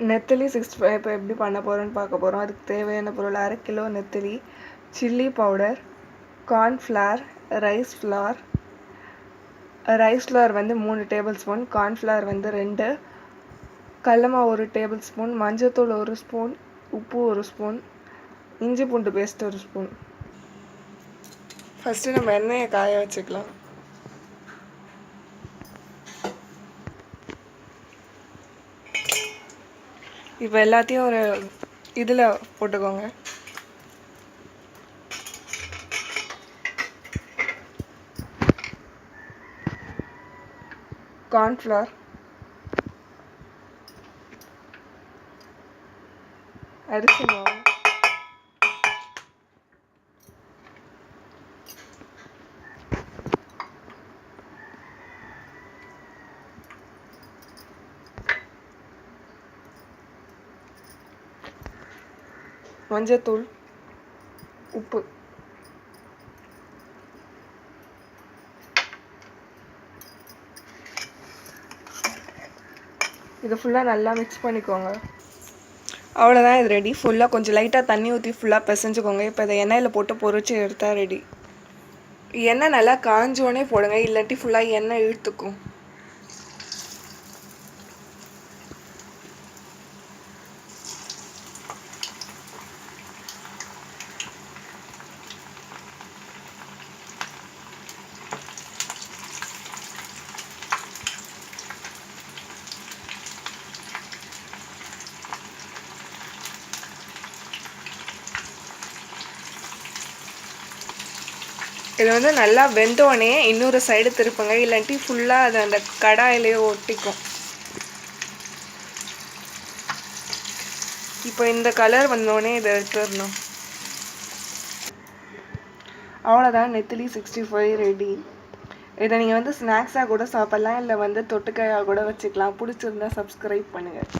நெத்திலி sixty five இப்போ எப்படி பண்ண போகிறோன்னு பார்க்க போகிறோம் அதுக்கு தேவையான பொருள் அரை கிலோ நெத்திலி chilli powder cornflour rice flour rice flour வந்து மூணு டேபிள் ஸ்பூன் கார்ன்ஃப்ளவர் வந்து ரெண்டு. கடலமா ஒரு டேபிள் ஸ்பூன் மஞ்சத்தூள் ஒரு ஸ்பூன் உப்பு ஒரு ஸ்பூன் இஞ்சி பூண்டு பேஸ்ட் ஒரு ஸ்பூன் ஃபஸ்ட்டு நம்ம எண்ணெயை காய வச்சுக்கலாம். இப்போ எல்லாத்தையும் ஒரு இதில் போட்டுக்கோங்க. கார்ன்ஃப்ளவர் அரிசி மாவு. மஞ்சத்தூள் உப்பு. இது ஃபுல்லாக நல்லா மிக்ஸ் பண்ணிக்கோங்க. அவ்வளோதான் இது ரெடி ஃபுல்லாக கொஞ்சம் லைட்டாக தண்ணி ஊற்றி ஃபுல்லாக பிசைஞ்சுக்கோங்க. இப்போ இதை எண்ணெயில் போட்டு பொறிச்சு எடுத்தால் ரெடி எண்ணெய் நல்லா காஞ்சோடனே போடுங்க. இல்லாட்டி ஃபுல்லாக எண்ணெய் இழுத்துக்கும். இது வந்து நல்லா வெந்தோடனே இன்னொரு சைடு திருப்புங்க. இல்லாட்டி ஃபுல்லாக அது அந்த கடாயிலே ஒட்டிக்கும். இப்போ இந்த கலர் வந்தோடனே இதை எடுத்துடணும். அவ்வளோதான் நெத்திலி சிக்ஸ்டி ஃபைவ் ரெடி இதை நீங்கள் வந்து ஸ்நாக்ஸாக கூட சாப்பிட்லாம் இல்லை வந்து தொட்டுக்கையாக கூட வச்சுக்கலாம். பிடிச்சிருந்தா சப்ஸ்கிரைப் பண்ணுங்கள்